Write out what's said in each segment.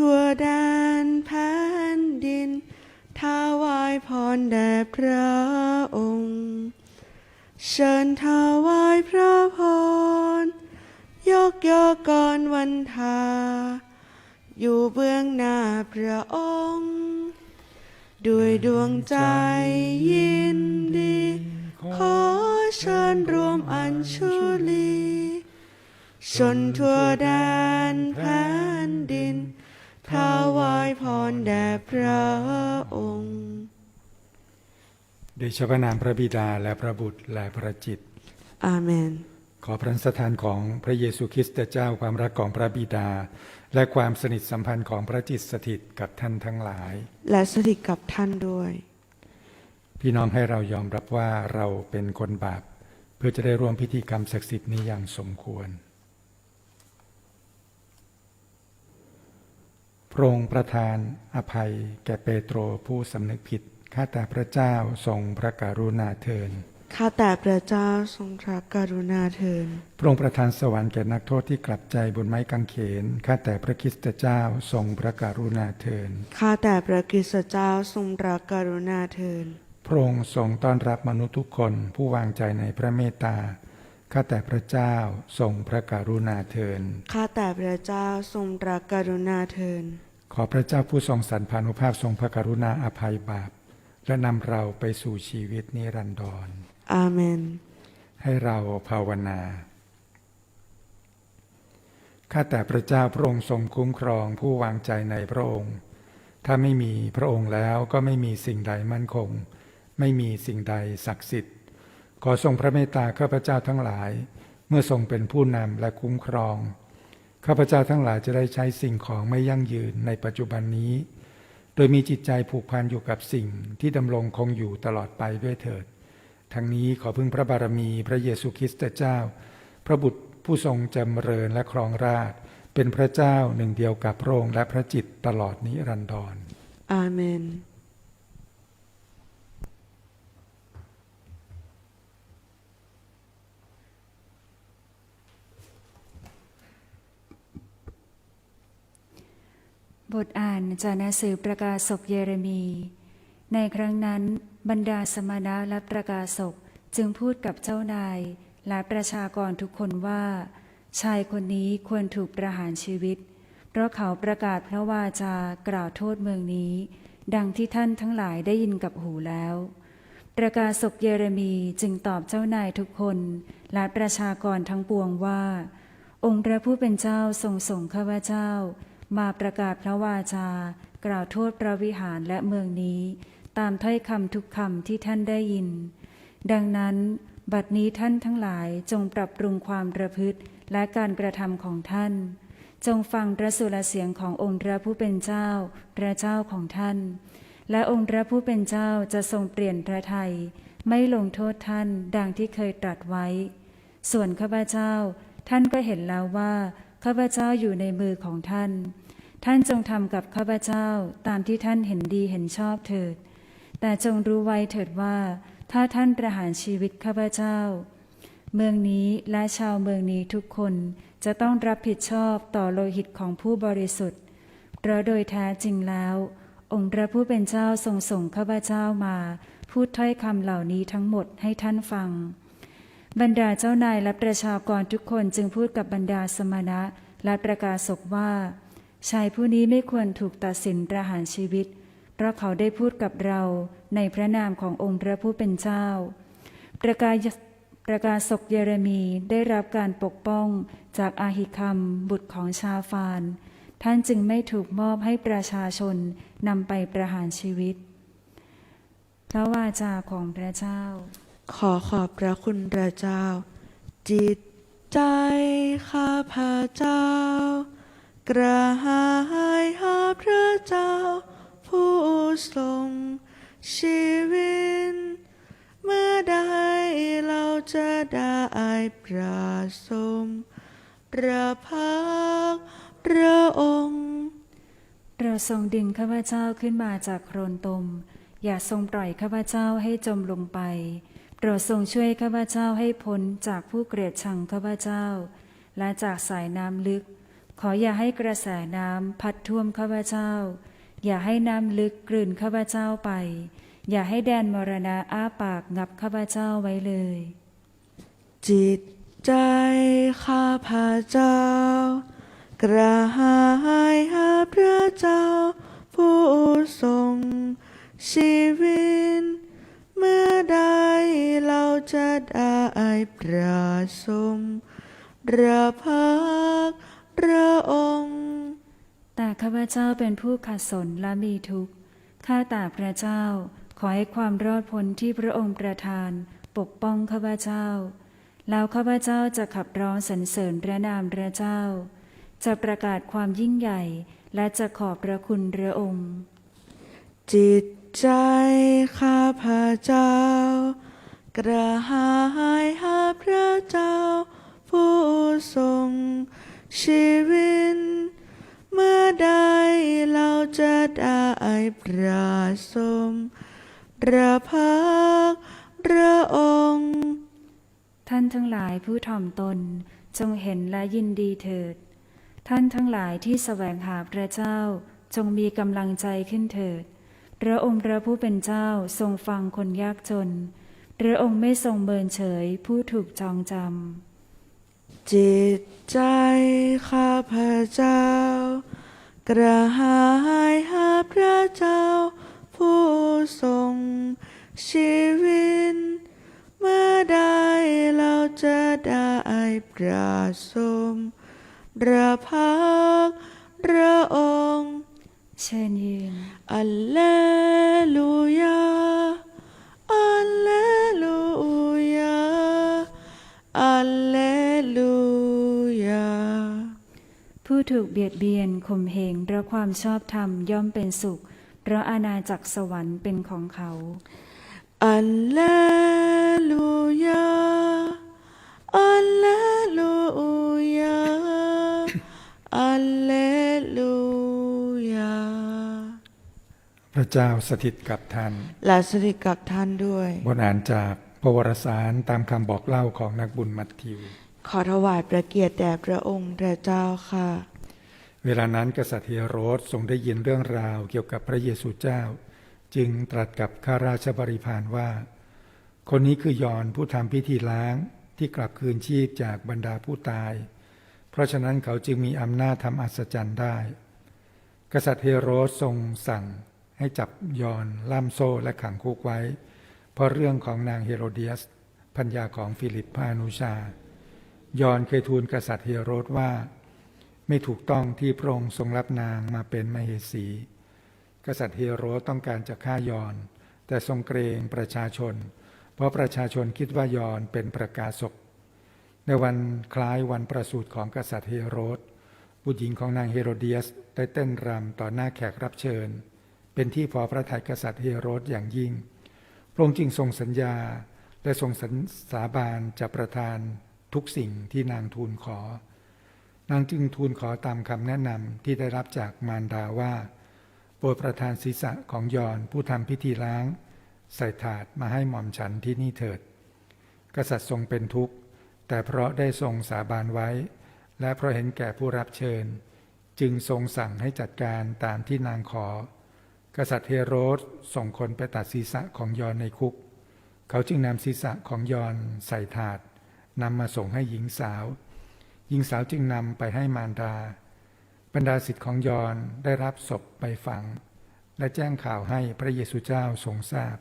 ทั่วแดนแผ่นดินถวายพรแด่พระองค์ เชิญถวายพระพรยกยอก่อนวันทา อยู่เบื้องหน้าพระองค์ ด้วยดวงใจยินดี ขอเชิญรวมอัญชุลี ชนทั่วแดนแผ่นดิน ถวายพรแด่พระองค์เดชะพระนามพระบิดาและพระบุตรและพระจิต อาเมน ขอพระสถานของพระเยซูคริสต์เจ้าความรักของพระบิดา และความสนิทสัมพันธ์ของพระจิตสถิตกับท่านทั้งหลาย และสถิตกับท่านด้วย พี่น้องให้เรายอมรับว่าเราเป็นคนบาป เพื่อจะได้ร่วมพิธีกรรมศักดิ์สิทธิ์นี้อย่างสมควร พระองค์ประทานอภัยแก่เปโตรผู้สำนึกผิด ข้าแต่พระเจ้าทรงพระกรุณาเทินข้าแต่พระเจ้าทรงพระกรุณาเถิดพระองค์ประทานสวรรค์แก่นักโทษที่กลับใจบนไม้กางเขน ข้าแต่พระคริสตเจ้าทรงพระกรุณาเทินข้าแต่พระกฤษเจ้าทรงพระกรุณาเถิดพระองค์ทรงต้อนรับมนุษย์ทุกคนผู้วางใจในพระเมตตาข้าแต่พระเจ้าทรงพระกรุณาเทินข้าแต่พระเจ้าทรงพระกรุณาเถิด ขอพระเจ้าผู้ทรงสรรพานุภาพทรงพระกรุณาอภัยบาป และนำเราไปสู่ชีวิตนิรันดรอาเมน ให้เราภาวนา ข้าแต่พระเจ้าพระองค์ทรงคุ้มครองผู้วางใจในพระองค์ ถ้าไม่มีพระองค์แล้วก็ไม่มีสิ่งใดมั่นคง ไม่มีสิ่งใดศักดิ์สิทธิ์ ขอทรงพระเมตตาข้าพเจ้าทั้งหลาย เมื่อทรงเป็นผู้นำและคุ้มครอง ข้าพเจ้าทั้งหลายจะได้ใช้สิ่งของไม่ยั่งยืนในปัจจุบันนี้ โดยมีจิตใจผูกพันอยู่กับสิ่งที่ดำรงคงอยู่ตลอดไปด้วยเถิด ทั้งนี้ขอพึ่งพระบารมีพระเยซูคริสต์เจ้า พระบุตรผู้ทรงจำเริญและครองราชเป็นพระเจ้าหนึ่งเดียวกับพระองค์และพระจิตตลอดนิรันดรอาเมน บทอ่านจากหนังสือประกาศกเยเรมี ในครั้งนั้นบรรดาสมณะและประกาศกจึงพูดกับเจ้านายและประชากรทุกคนว่า ชายคนนี้ควรถูกประหารชีวิต เพราะเขาประกาศพระวาจากล่าวโทษเมืองนี้ ดังที่ท่านทั้งหลายได้ยินกับหูแล้ว ประกาศกเยเรมีจึงตอบเจ้านายทุกคนและประชากรทั้งปวงว่า องค์พระผู้เป็นเจ้าทรงส่งข้าพเจ้า มาประกาศพระวาจา กล่าวโทษพระวิหารและเมืองนี้ ตามถ้อยคำทุกคำที่ท่านได้ยิน ดังนั้น บัดนี้ท่านทั้งหลายจงปรับปรุงความประพฤติและการกระทำของท่าน จงฟังพระสุรเสียงขององค์พระผู้เป็นเจ้า พระเจ้าของท่าน และองค์พระผู้เป็นเจ้าจะทรงเปลี่ยนพระทัยไม่ลงโทษท่านดังที่เคยตรัสไว้ ส่วนข้าพเจ้า ท่านก็เห็นแล้วว่า ข้าพเจ้าอยู่ในมือของท่าน ท่านจงทำกับข้าพเจ้าตามที่ท่านเห็นดีเห็นชอบเถิด แต่จงรู้ไว้เถิดว่า ถ้าท่านประหารชีวิตข้าพเจ้า เมืองนี้และชาวเมืองนี้ทุกคนจะต้องรับผิดชอบต่อโลหิตของผู้บริสุทธิ์เพราะโดยแท้จริงแล้ว องค์พระผู้เป็นเจ้าทรงส่งข้าพเจ้ามา พูดถ้อยคำเหล่านี้ทั้งหมดให้ท่านฟัง บรรดาเจ้านายและประชากรทุกคนจึงพูดกับบรรดาสมณะและประกาศกว่า ชายผู้นี้ไม่ควรถูกตัดสินประหารชีวิต เพราะเขาได้พูดกับเราในพระนามขององค์พระผู้เป็นเจ้า ประกาศประกาศกเยเรมีได้รับการปกป้องจากอาหิคัมบุตรของชาฟาน ท่านจึงไม่ถูกมอบให้ประชาชนนำไปประหารชีวิต พระวาจาของพระเจ้า ขอขอบพระคุณพระเจ้า จิตใจข้าพระเจ้า กระหายหาพระเจ้า ผู้ทรงชีวิต เมื่อใดเราจะได้ประสมประพักพระองค์ เราทรงดึงข้าพเจ้าขึ้นมาจากโครนตม อย่าทรงปล่อยข้าพเจ้าให้จมลงไป รดทรงช่วยข้าพเจ้าให้พ้นจากผู้เกลียดชังข้าพเจ้า และจากสายน้ำลึก ขออย่าให้กระแสน้ำพัดท่วมข้าพเจ้า อย่าให้น้ำลึกกลืนข้าพเจ้าไป อย่าให้แดนมรณะอ้าปากงับข้าพเจ้าไว้เลย จิตใจข้าพเจ้า กระหายหาพระเจ้า ผู้ทรงชีวิต เมื่อใดเราจะได้ประสมระพักพระองค์ แต่ข้าพเจ้าเป็นผู้ขัดสนและมีทุกข์ ข้าแต่พระเจ้าขอให้ความรอดพ้นที่พระองค์ประทาน ปกป้องข้าพเจ้า แล้วข้าพเจ้าจะขับร้องสรรเสริญพระนามพระเจ้า จะประกาศความยิ่งใหญ่และจะขอบพระคุณพระองค์ จิต ใจข้าพาเจ้า กระหายหาพระเจ้า ผู้ทรงชีวิต เมื่อใดเราจะได้ประสมระพักพระองค์ ท่านทั้งหลายผู้ถ่อมตนจงเห็นและยินดีเถิด ท่านทั้งหลายที่แสวงหาพระเจ้าจงมีกำลังใจขึ้นเถิด พระองค์พระผู้เป็นเจ้าทรงฟังคนยากจน พระองค์ไม่ทรงเมินเฉยผู้ถูกจองจำ จิตใจข้าพาเจ้า กระหายหาพระเจ้า ผู้ทรงชีวิต เมื่อใดเราจะได้ประสมระพักพระองค์ เชิญยืน อัลเลลูยาอัลเลลูยาอัลเลลูยาผู้ถูกเบียดเบียนข่มเหงเพราะความชอบธรรมย่อมเป็นสุข เพราะอาณาจักรสวรรค์เป็นของเขาอัลเลลูยา อัลเลลูยา อัลเลลูยา พระเจ้าสถิตกับท่าน และสถิตกับท่านด้วยบทอ่านจากพระวรสารตามคำบอกเล่าของนักบุญมัทธิว ขอถวายพระเกียรติแด่พระองค์พระเจ้าค่ะ เวลานั้นกษัตริย์เฮโรดทรงได้ยินเรื่องราวเกี่ยวกับพระเยซูเจ้า จึงตรัสกับข้าราชบริพารว่า คนนี้คือยอห์นผู้ทำพิธีล้างที่กลับคืนชีพจากบรรดาผู้ตาย เพราะฉะนั้นเขาจึงมีอำนาจทำอัศจรรย์ได้ กษัตริย์เฮโรดทรงสั่ง ให้จับยอนล่ามโซ่และขังคุกไว้ เพราะเรื่องของนางเฮโรเดียสพัญญาของฟิลิปพานุชา ยอนเคยทูลกษัตริย์เฮโรดว่า ไม่ถูกต้องที่พระองค์ทรงรับนางมาเป็นมเหสี กษัตริย์เฮโรดต้องการจะฆ่ายอน แต่ทรงเกรงประชาชน เพราะประชาชนคิดว่ายอนเป็นประกาศกในวันคล้ายวันประสูติของกษัตริย์เฮโรดบุตรหญิงของนางเฮโรเดียสได้เต้นรำต่อหน้าแขกรับเชิญ เป็นที่พอพระทัยกษัตริย์เฮโรดอย่างยิ่ง พระองค์จึงทรงสัญญาและทรงสัญสาบานจะประทานทุกสิ่งที่นางทูลขอ นางจึงทูลขอตามคำแนะนำที่ได้รับจากมารดาว่า โปรดประทานศีรษะของยอนผู้ทำพิธีล้าง ใส่ถาดมาให้หม่อมฉันที่นี่เถิด กษัตริย์ทรงเป็นทุกข์ แต่เพราะได้ทรงสาบานไว้ และเพราะเห็นแก่ผู้รับเชิญ จึงทรงสั่งให้จัดการตามที่นางขอ กษัตริย์เฮโรดส่งคนไปตัดศีรษะของยอนในคุก เขาจึงนำศีรษะของยอนใส่ถาดนำมาส่งให้หญิงสาว หญิงสาวจึงนำไปให้มารดา บรรดาสิทธิ์ของยอนได้รับศพไปฝัง และแจ้งข่าวให้พระเยซูเจ้าทรงทราบ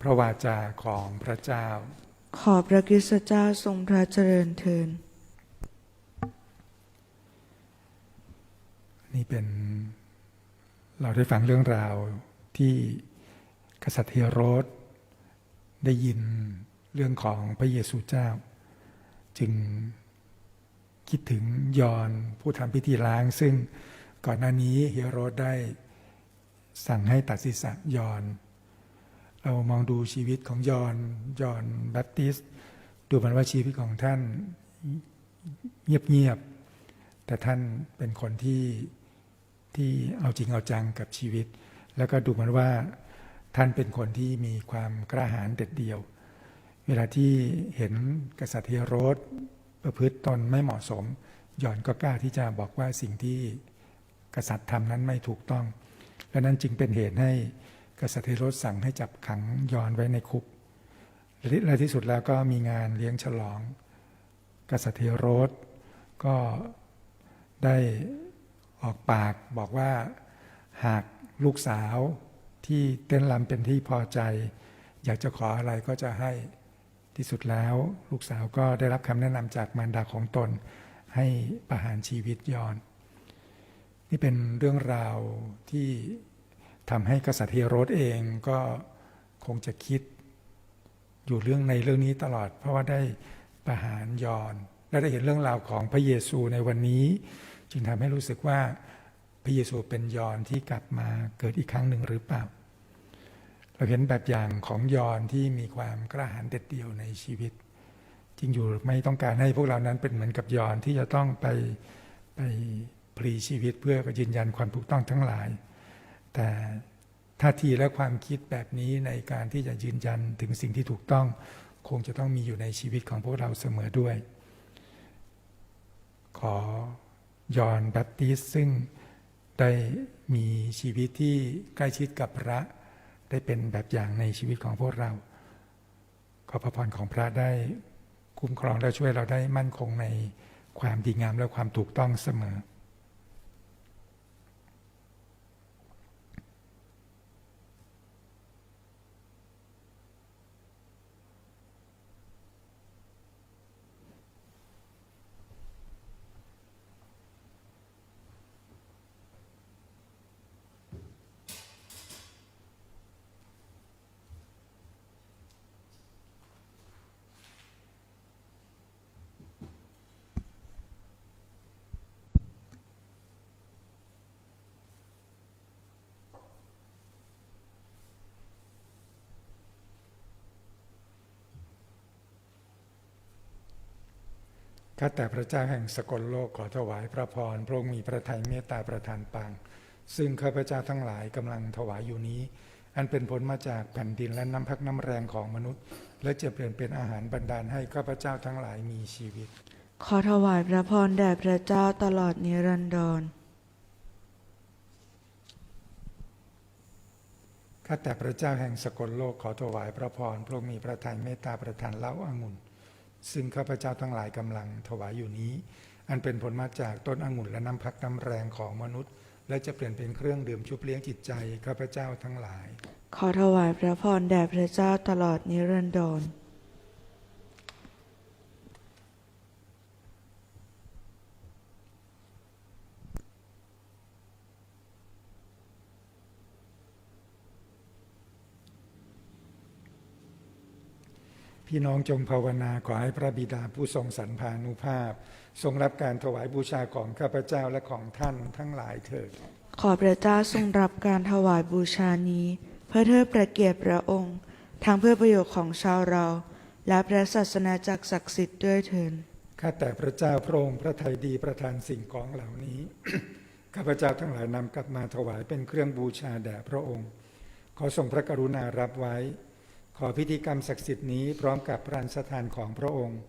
พระวาจาของพระเจ้า ขอพระคริสตเจ้าทรงพระเจริญเทินนี่เป็น เราได้ฟังเรื่องราวที่กษัตริย์เฮโรดได้ยินเรื่องของพระเยซูเจ้า จึงคิดถึงยอนผู้ทำพิธีล้าง ซึ่งก่อนหน้านี้เฮโรดได้สั่งให้ตัดศีรษะยอน เรามองดูชีวิตของยอนยอนแบปติสดูเหมือนว่าชีวิตของท่านเงียบๆแต่ท่านเป็นคนที่ ที่เอาจริงเอาจังกับชีวิต แล้วก็ดูเหมือนว่าท่านเป็นคนที่มีความกล้าหาญเด็ดเดี่ยว เวลาที่เห็นกษัตริย์เฮโรดประพฤติตนไม่เหมาะสมยอนก็กล้าที่จะบอกว่าสิ่งที่กษัตริย์ทำนั้นไม่ถูกต้อง และนั้นจึงเป็นเหตุให้กษัตริย์เทโรสสั่งให้จับขังยอนไว้ในคุก และที่สุดแล้วก็มีงานเลี้ยงฉลอง กษัตริย์เทโรสก็ได้ ออกปากบอกว่าหากลูกสาวที่เต้นรำเป็นที่พอใจ อยากจะขออะไรก็จะให้ที่สุดแล้วลูกสาวก็ได้รับคำแนะนำจากมารดาของตน ให้ประหารชีวิตยอน นี่เป็นเรื่องราวที่ทำให้กษัตริย์เฮโรดเองก็คงจะคิด อยู่เรื่องในเรื่องนี้ตลอด เพราะว่าได้ประหารยอน และได้เห็นเรื่องราวของพระเยซูในวันนี้ จึงทำให้รู้สึกว่าพระเยซูเป็นยอนที่กลับมาเกิดอีกครั้งหนึ่งหรือเปล่า เราเห็นแบบอย่างของยอนที่มีความกล้าหาญเด็ดเดี่ยวในชีวิต จริงอยู่ไม่ต้องการให้พวกเรานั้นเป็นเหมือนกับยอนที่จะต้องไปไปพลีชีวิตเพื่อยืนยันความถูกต้องทั้งหลาย แต่ท่าทีและความคิดแบบนี้ในการที่จะยืนยันถึงสิ่งที่ถูกต้อง คงจะต้องมีอยู่ในชีวิตของพวกเราเสมอด้วย ขอ ยอนแบปติสซึ่งได้มีชีวิตที่ใกล้ชิดกับพระ ได้เป็นแบบอย่างในชีวิตของพวกเรา ขอพระพรของพระได้คุ้มครองและช่วยเราได้มั่นคงในความดีงามและความถูกต้องเสมอ ข้าแต่พระเจ้าแห่งสกลโลกขอถวายพระพรพระองค์มีพระทัยเมตตาประทานปาง ซึ่งข้าพเจ้าทั้งหลายกำลังถวายอยู่นี้ อันเป็นผลมาจากแผ่นดินและน้ำพักน้ำแรงของมนุษย์ และจะเปลี่ยนเป็นอาหารบรรดาลให้ข้าพเจ้าทั้งหลายมีชีวิต ขอถวายพระพรแด่พระเจ้าตลอดนิรันดรข้าแต่พระเจ้าแห่งสกลโลกขอถวายพระพรพระองค์มีพระทัยเมตตาประทานเหล้าอางุ่น ซึ่งข้าพเจ้าทั้งหลายกำลังถวายอยู่นี้ อันเป็นผลมาจากต้นองุ่นและน้ำพักน้ำแรงของมนุษย์ และจะเปลี่ยนเป็นเครื่องดื่มชุบเลี้ยงจิตใจข้าพเจ้าทั้งหลาย ขอถวายพระพรแด่พระเจ้าตลอดนิรันดร พี่น้องจงภาวนาขอให้พระบิดาผู้ทรงสรรพานุภาพ ทรงรับการถวายบูชาของข้าพเจ้าและของท่านทั้งหลายเถิด ขอพระเจ้าทรงรับการถวายบูชานี้ เพื่อเทิดประเกียรติพระองค์ ทั้งเพื่อประโยชน์ของชาวเรา และพระศาสนาจักรศักดิ์สิทธิ์ด้วยเถิดข้าแต่พระเจ้าพระองค์พระทัยดีประทานสิ่งของเหล่านี้ ข้าพเจ้าทั้งหลายนำกลับมาถวายเป็นเครื่องบูชาแด่พระองค์ ขอทรงพระกรุณารับไว้ ขอพิธีกรรมศักดิ์สิทธิ์นี้พร้อมกับพระราชทานของพระองค์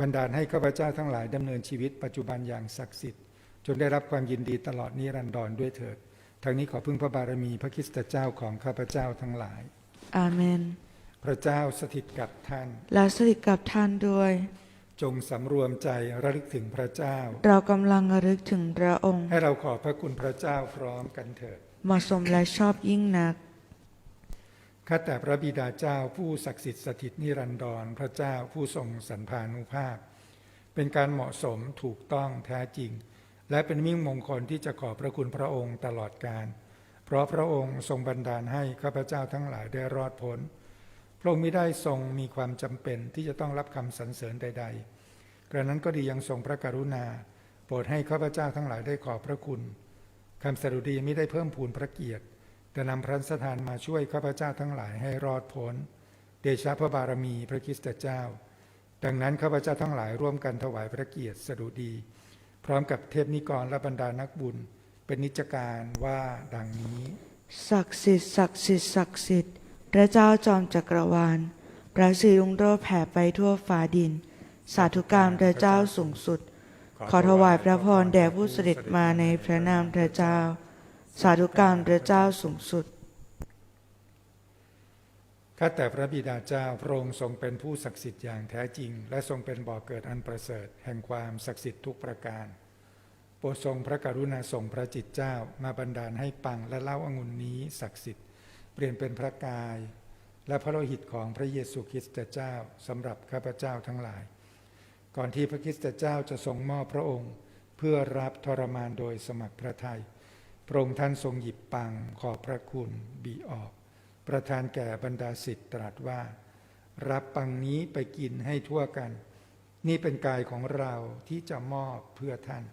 บันดาลให้ข้าพเจ้าทั้งหลายดำเนินชีวิตปัจจุบันอย่างศักดิ์สิทธิ์จนได้รับความยินดีตลอดนิรันดรด้วยเถิด ทั้งนี้ขอพึ่งพระบารมีพระคริสตเจ้าของข้าพเจ้าทั้งหลาย อาเมน พระเจ้าสถิตกับท่าน และสถิตกับท่านด้วย จงสำรวมใจระลึกถึงพระเจ้า เรากำลังระลึกถึงพระองค์ ให้เราขอบพระคุณพระเจ้าพร้อมกันเถิด เหมาะสมและชอบยิ่งนัก ข้าแต่พระบิดาเจ้าผู้ศักดิ์สิทธิ์สถิตนิรันดร พระเจ้าผู้ทรงสันพานุภาพ เป็นการเหมาะสมถูกต้องแท้จริง และเป็นมิ่งมงคลที่จะขอบพระคุณพระองค์ตลอดกาลเพราะพระองค์ทรงบันดาลให้ข้าพเจ้าทั้งหลายได้รอดพ้น พระองค์ไม่ได้ทรงมีความจำเป็นที่จะต้องรับคำสรรเสริญใด ๆ กระนั้นก็ดียังทรงพระกรุณา โปรดให้ข้าพเจ้าทั้งหลายได้ขอบพระคุณคำสรุดีไม่ได้เพิ่มพูนพระเกียรติ แต่นำพระสถานมาช่วยข้าพเจ้าทั้งหลายให้รอดพ้น เดชะพระบารมีพระคิสตเจ้า ดังนั้นข้าพเจ้าทั้งหลายร่วมกันถวายพระเกียรติสดุดี พร้อมกับเทพนิกรและบรรดานักบุญ เป็นนิจการว่าดังนี้ ศักดิ์สิทธิ์ศักดิ์สิทธิ์ศักดิ์สิทธิ์พระเจ้าจอมจักรวาล พระสิรุงโรจน์แผ่ไปทั่วฟ้าดิน สาธุการพระเจ้าสูงสุด ขอถวายพระพรแด่ผู้เสด็จมาในพระนามพระเจ้า สาธุการพระเจ้าสูงสุด ข้าแต่พระบิดาเจ้าพระองค์ทรงเป็นผู้ศักดิ์สิทธิ์อย่างแท้จริง และทรงเป็นบ่อเกิดอันประเสริฐ แห่งความศักดิ์สิทธิ์ทุกประการ โปรดทรงพระกรุณาส่งพระจิตเจ้ามาบันดาลให้ปังและเล่าองุ่นนี้ศักดิ์สิทธิ์ เปลี่ยนเป็นพระกาย และพระโลหิตของพระเยซูคริสต์เจ้าสำหรับข้าพเจ้าทั้งหลาย ก่อนที่พระคริสต์เจ้าจะทรงมอบพระองค์ เพื่อรับทรมานโดยสมัครพระทัย ระองค์ท่านทรงหยิบปังขอบพระคุณบีออก ประทานแก่บรรดาสิทธิ์ตรัสว่า รับปังนี้ไปกินให้ทั่วกัน นี่เป็นกายของเราที่จะมอบเพื่อท่าน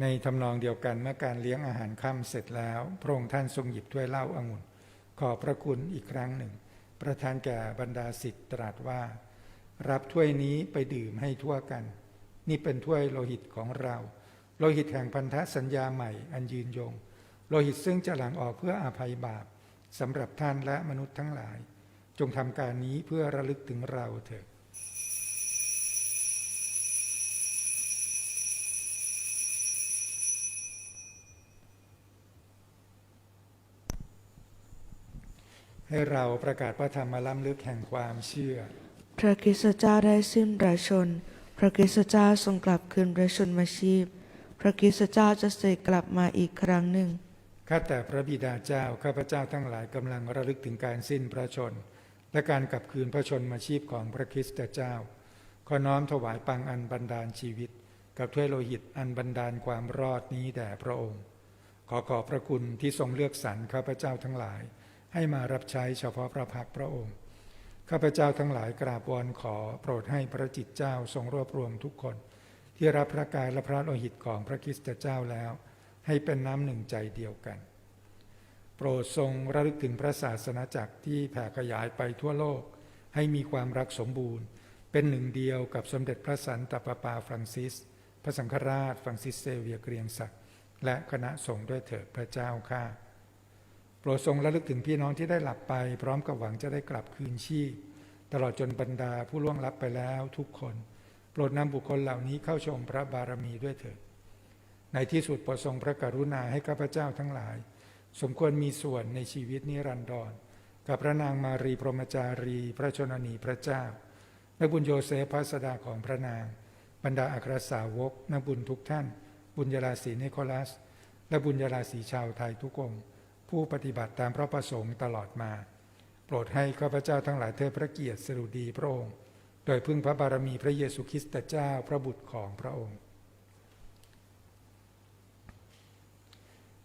ในทำนองเดียวกันเมื่อการเลี้ยงอาหารค่ำเสร็จแล้ว พระองค์ท่านทรงหยิบถ้วยเหล้าองุ่น ขอพระคุณอีกครั้งหนึ่ง ประทานแก่บรรดาสิทธิ์ตรัสว่า รับถ้วยนี้ไปดื่มให้ทั่วกัน นี่เป็นถ้วยโลหิตของเรา โลหิตแห่งพันธสัญญาใหม่อันยืนยง โลหิตซึ่งจะหลั่งออกเพื่ออาภัยบาปสำหรับท่านและมนุษย์ทั้งหลาย จงทำการนี้เพื่อระลึกถึงเราเถิด ให้เราประกาศพระธรรมล้ำลึกแห่งความเชื่อ พระคริสตเจ้าได้สิ้นพระชน พระคริสตเจ้าทรงกลับคืนพระชนมาชีพ พระคริสตเจ้าจะเสด็จกลับมาอีกครั้งหนึ่ง ข้าแต่พระบิดาเจ้า ข้าพเจ้าทั้งหลายกำลังระลึกถึงการสิ้นพระชน และการกลับคืนพระชนมาชีพของพระคริสตเจ้า ขอน้อมถวายปังอันบันดาลชีวิต กับถ้วยโลหิตอันบันดาลความรอดนี้แด่พระองค์ ขอขอบพระคุณที่ทรงเลือกสรรข้าพเจ้าทั้งหลาย ให้มารับใช้เฉพาะพระพักตร์พระองค์ ข้าพเจ้าทั้งหลายกราบวอนขอโปรดให้พระจิตเจ้าทรงรวบรวมทุกคน ที่รับพระกายและพระโลหิตของพระคริสตเจ้าแล้ว ให้เป็นน้ำหนึ่งใจเดียวกัน โปรดทรงระลึกถึงพระศาสนาจักรที่แผ่ขยายไปทั่วโลก ให้มีความรักสมบูรณ์ เป็นหนึ่งเดียวกับสมเด็จพระสันตะปาปาฟรังซิส พระสังฆราชฟรังซิสเซเวียเกรียงศักดิ์และคณะสงฆ์ด้วยเถิดพระเจ้าข้า รดทรงระลึกถึงพี่น้องที่ได้หลับไป พร้อมกับหวังจะได้กลับคืนชีพ ตลอดจนบรรดาผู้ล่วงลับไปแล้วทุกคน โปรดนำบุคคลเหล่านี้เข้าชมพระบารมีด้วยเถิด ในที่สุดโปรดทรงพระกรุณาให้ข้าพเจ้าทั้งหลาย สมควรมีส่วนในชีวิตนิรันดร กับพระนางมารีพรหมจารี พระชนนีพระเจ้านักบุญโยเซฟพระสดาของพระนาง บรรดาอัครสาวกนักบุญทุกท่าน บุญยราศีนิโคลัส และบุญยราศีชาวไทยทุกองค์ ผู้ปฏิบัติตามพระประสงค์ตลอดมา โปรดให้ข้าพเจ้าทั้งหลายเทิดพระเกียรติสรุดีพระองค์ โดยพึ่งพระบารมีพระเยซูคริสต์เจ้าพระบุตรของพระองค์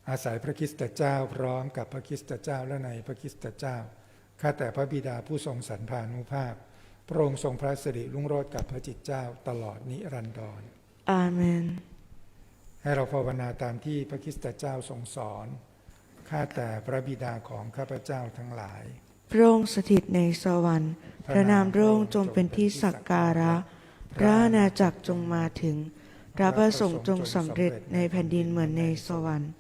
อาศัยพระคริสตเจ้าพร้อมกับพระคริสตเจ้าและในพระคริสตเจ้าข้าแต่พระบิดาผู้ทรงสรรพานุภาพ พระองค์ทรงพระสิริรุ่งโรจน์กับพระจิตเจ้าตลอดนิรันดรอาเมน ให้เราภาวนาตามที่พระคริสตเจ้าทรงสอน ข้าแต่พระบิดาของข้าพเจ้าทั้งหลาย พระองค์สถิตในสวรรค์ พระนามพระองค์จงเป็นที่สักการะ พระอาณาจักรจงมาถึง พระประสงค์จงสำเร็จในแผ่นดินเหมือนในสวรรค์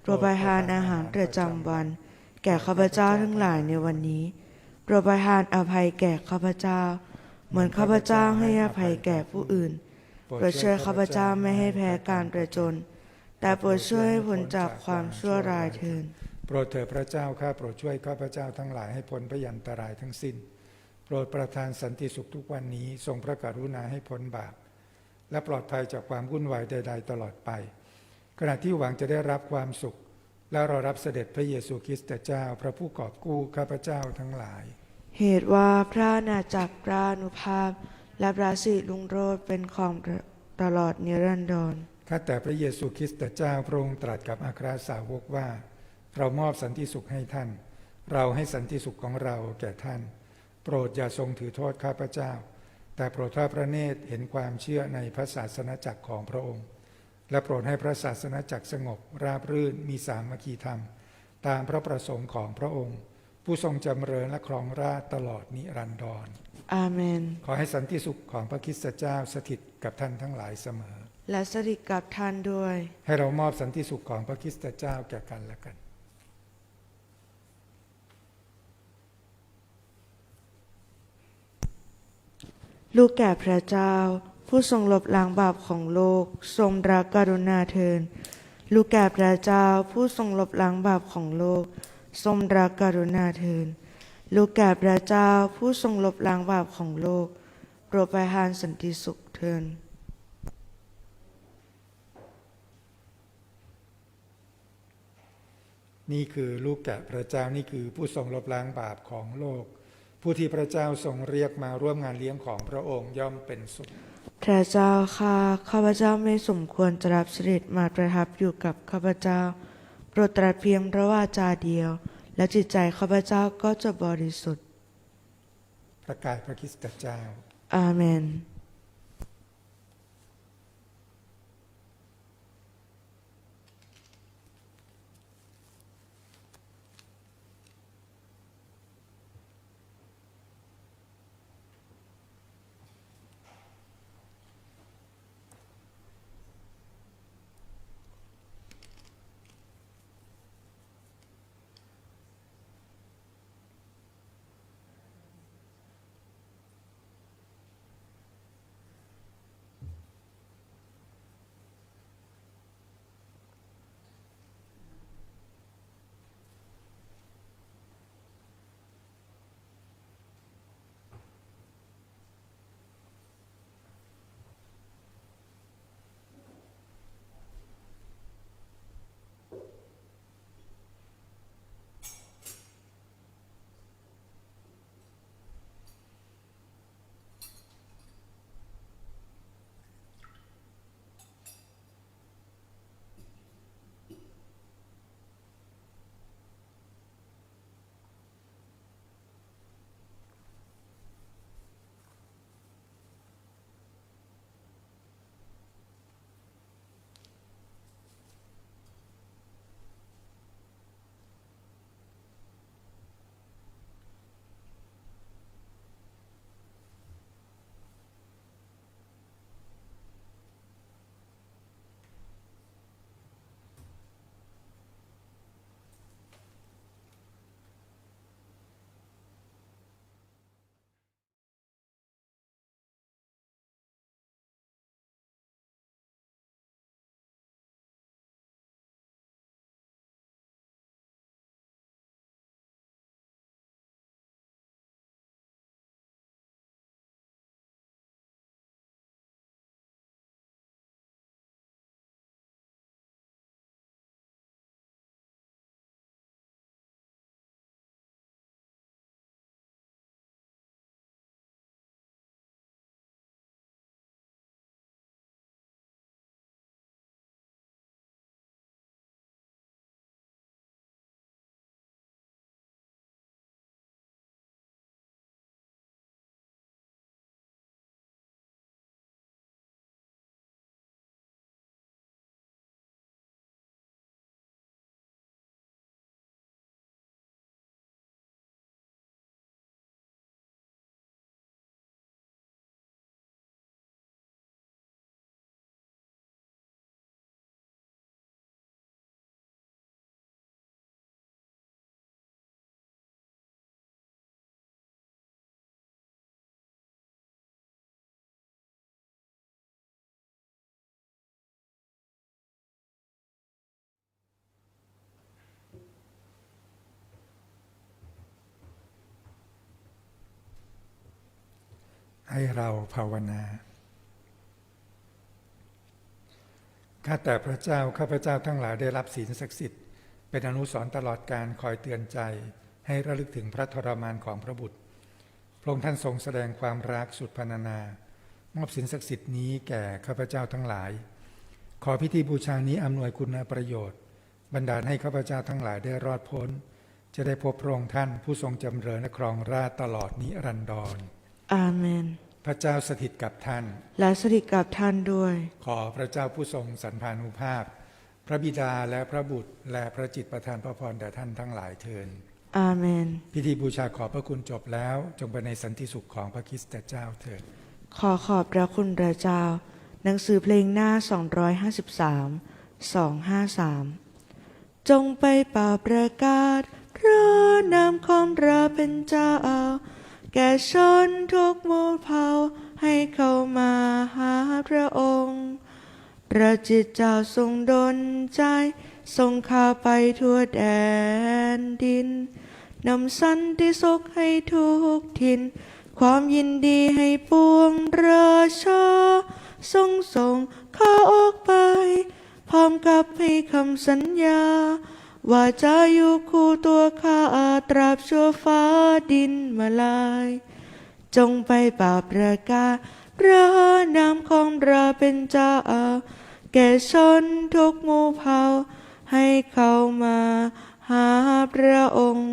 โปรดประทานอาหารประจำวัน แก่ข้าพเจ้าทั้งหลายในวันนี้โปรดประทานอภัยแก่ข้าพเจ้า เหมือนข้าพเจ้าให้อภัยแก่ผู้อื่นโปรดช่วยข้าพเจ้าไม่ให้แพ้การประจน แต่โปรดช่วยให้พ้นจากความชั่วร้ายเถิดโปรดเถิดพระเจ้าข้าโปรดช่วยข้าพเจ้าทั้งหลายให้พ้นพยันตรายทั้งสิ้น โปรดประทานสันติสุขทุกวันนี้ทรงพระกรุณาให้พ้นบาป และปลอดภัยจากความวุ่นวายใด ๆ ตลอดไป ขณะที่หวังจะได้รับความสุข และเรารับเสด็จพระเยซูคริสต์เจ้า พระผู้กอบกู้ข้าพเจ้าทั้งหลาย เหตุว่าพระอาณาจักรพระอนุภาพ และพระสิริรุ่งโรจน์เป็นของตลอดนิรันดร ข้าแต่พระเยซูคริสต์เจ้าพระองค์ตรัสกับอัครสาวกว่า เรามอบสันติสุขให้ท่าน เราให้สันติสุขของเราแก่ท่าน โปรดอย่าทรงถือโทษข้าพเจ้า แต่โปรดทอดพระเนตรเห็นความเชื่อในพระศาสนาจักรของพระองค์ และโปรดให้พระศาสนาจักรสงบ ราบรื่นมีสามัคคีธรรม ตามพระประสงค์ของพระองค์ ผู้ทรงจำเริญและครองราชย์ตลอดนิรันดรอาเมน ขอให้สันติสุขของพระคริสตเจ้าสถิตกับท่านทั้งหลายเสมอ และสริกับท่านด้วย ให้เรามอบสันติสุขของพระคริสตเจ้าแก่กันและกันลูกแก่พระเจ้า ผู้ทรงลบล้างบาปของโลก ทรงรักกรุณาเทินลูกแก่พระเจ้า ผู้ทรงลบล้างบาปของโลก ทรงรักกรุณาเทินลูกแก่พระเจ้า ผู้ทรงลบล้างบาปของโลก โปรดประทานสันติสุขเทิน นี่คือลูกแกะพระเจ้านี่คือผู้ทรงลบล้างบาปของโลก ผู้ที่พระเจ้าทรงเรียกมาร่วมงานเลี้ยงของพระองค์ย่อมเป็นสุข พระเจ้าค่ะข้าพเจ้าไม่สมควรจะรับเสด็จมาประทับอยู่กับข้าพเจ้า โปรดตรัสเพียงพระวาจาเดียว และจิตใจข้าพเจ้าก็จะบริสุทธิ์ ประกาศพระคริสตเจ้า อาเมน ให้เราภาวนาข้าแต่พระเจ้าข้าพระเจ้าทั้งหลายได้รับศีลศักดิ์สิทธิ์เป็นอนุสรณ์ตลอดการคอยเตือนใจ ให้ระลึกถึงพระทรมานของพระบุตร พระองค์ท่านทรงแสดงความรักสุดพรรณนามอบศีลศักดิ์สิทธิ์นี้แก่ข้าพเจ้าทั้งหลาย ขอพิธีบูชานี้อำนวยคุณประโยชน์บันดาลให้ข้าพเจ้าทั้งหลายได้รอดพ้น จะได้พบพระองค์ท่านผู้ทรงจำเริญและครองราชตลอดนิรันดรอาเมน พระเจ้าสถิตกับท่าน และสถิตกับท่านด้วย ขอพระเจ้าผู้ทรงสันพานุภาพ พระบิดาและพระบุตร และพระจิตประทานพระพรแด่ท่านทั้งหลายเทินอาเมน พิธีบูชาขอบพระคุณจบแล้ว จงไปในสันติสุขของพระคริสตเจ้าเถิด ขอขอบพระคุณพระเจ้า หนังสือเพลงหน้า 253 253 จงไปเป่าประกาศพระนามของเราเป็นเจ้า แก่ชนทุกหมู่เผ่าให้เข้ามาหาพระองค์ พระจิตเจ้าทรงดลใจ ทรงข้าไปทั่วแดนดิน นำสันติสุขให้ทุกทิน ความยินดีให้ปวงราชา ทรงส่งข้าออกไป พร้อมกับให้คำสัญญา ว่าจะอยู่คู่ตัวข้าตราบชั่วฟ้าดินมาลาย จงไปป่าประกาศพระนามของเราเป็นเจ้า แก่ชนทุกหมู่เผ่าให้เข้ามาหาพระองค์